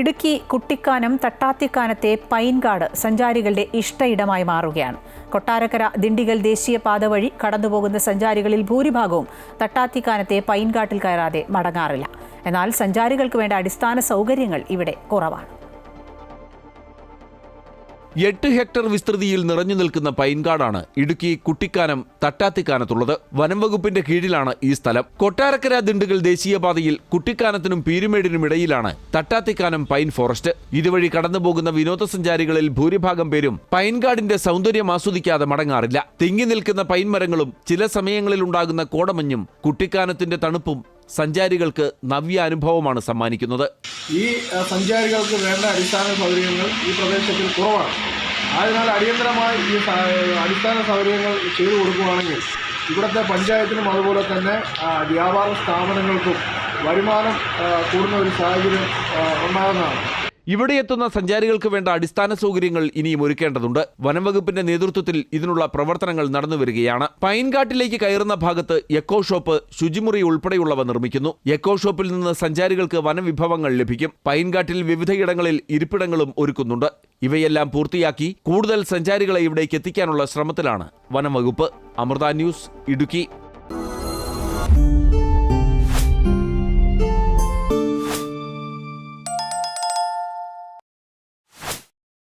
ഇടുക്കി കുട്ടിക്കാനം തട്ടാത്തിക്കാനത്തെ പൈൻകാട് സഞ്ചാരികളുടെ ഇഷ്ടയിടമായി മാറുകയാണ്. കൊട്ടാരക്കര ദിണ്ടിഗൽ ദേശീയപാത വഴി കടന്നുപോകുന്ന സഞ്ചാരികളിൽ ഭൂരിഭാഗവും തട്ടാത്തിക്കാനത്തെ പൈൻകാട്ടിൽ കയറാതെ മടങ്ങാറില്ല. എന്നാൽ സഞ്ചാരികൾക്ക് വേണ്ട അടിസ്ഥാന സൗകര്യങ്ങൾ ഇവിടെ കുറവാണ്. എട്ട് ഹെക്ടർ വിസ്തൃതിയിൽ നിറഞ്ഞു നിൽക്കുന്ന പൈൻകാടാണ് ഇടുക്കി കുട്ടിക്കാനം തട്ടാത്തിക്കാനത്തുള്ളത്. വനം വകുപ്പിന്റെ കീഴിലാണ് ഈ സ്ഥലം. കൊട്ടാരക്കര ദിണ്ടുകൾ ദേശീയപാതയിൽ കുട്ടിക്കാനത്തിനും പീരുമേടിനും ഇടയിലാണ് തട്ടാത്തിക്കാനം പൈൻ ഫോറസ്റ്റ്. ഇതുവഴി കടന്നുപോകുന്ന വിനോദസഞ്ചാരികളിൽ ഭൂരിഭാഗം പേരും പൈൻകാടിന്റെ സൗന്ദര്യം ആസ്വദിക്കാതെ മടങ്ങാറില്ല. തിങ്ങി നിൽക്കുന്ന പൈൻ മരങ്ങളും ചില സമയങ്ങളിൽ ഉണ്ടാകുന്ന കോടമഞ്ഞും കുട്ടിക്കാനത്തിന്റെ തണുപ്പും സഞ്ചാരികൾക്ക് നവ്യാനുഭവമാണ് സമ്മാനിക്കുന്നത്. ഈ സഞ്ചാരികൾക്ക് വേണ്ട അടിസ്ഥാന സൗകര്യങ്ങൾ ഈ പ്രദേശത്തിൽ കുറവാണ്. അതിനാൽ അടിയന്തരമായി ഈ അടിസ്ഥാന സൗകര്യങ്ങൾ ചെയ്തു കൊടുക്കുകയാണെങ്കിൽ ഇവിടുത്തെ പഞ്ചായത്തിനും അതുപോലെ തന്നെ വ്യാപാര സ്ഥാപനങ്ങൾക്കും വരുമാനം കൂടുന്ന ഒരു സാഹചര്യം ഉണ്ടാകുന്നതാണ്. ഇവിടെ എത്തുന്ന സഞ്ചാരികൾക്ക് വേണ്ട അടിസ്ഥാന സൗകര്യങ്ങൾ ഇനിയും ഒരുക്കേണ്ടതുണ്ട്. വനം വകുപ്പിന്റെ നേതൃത്വത്തിൽ ഇതിനുള്ള പ്രവർത്തനങ്ങൾ നടന്നുവരികയാണ് പൈൻകാട്ടിലേക്ക് കയറുന്ന ഭാഗത്ത് എക്കോ ഷോപ്പ് ശുചിമുറി ഉൾപ്പെടെയുള്ളവ നിർമ്മിക്കുന്നു. എക്കോ ഷോപ്പിൽ നിന്ന് സഞ്ചാരികൾക്ക് വനവിഭവങ്ങൾ ലഭിക്കും. പൈൻകാട്ടിൽ വിവിധയിടങ്ങളിൽ ഇരിപ്പിടങ്ങളും ഒരുക്കുന്നുണ്ട്. ഇവയെല്ലാം പൂർത്തിയാക്കി കൂടുതൽ സഞ്ചാരികളെ ഇവിടേക്ക് എത്തിക്കാനുള്ള ശ്രമത്തിലാണ് വനംവകുപ്പ് അമൃത ന്യൂസ് ഇടുക്കി.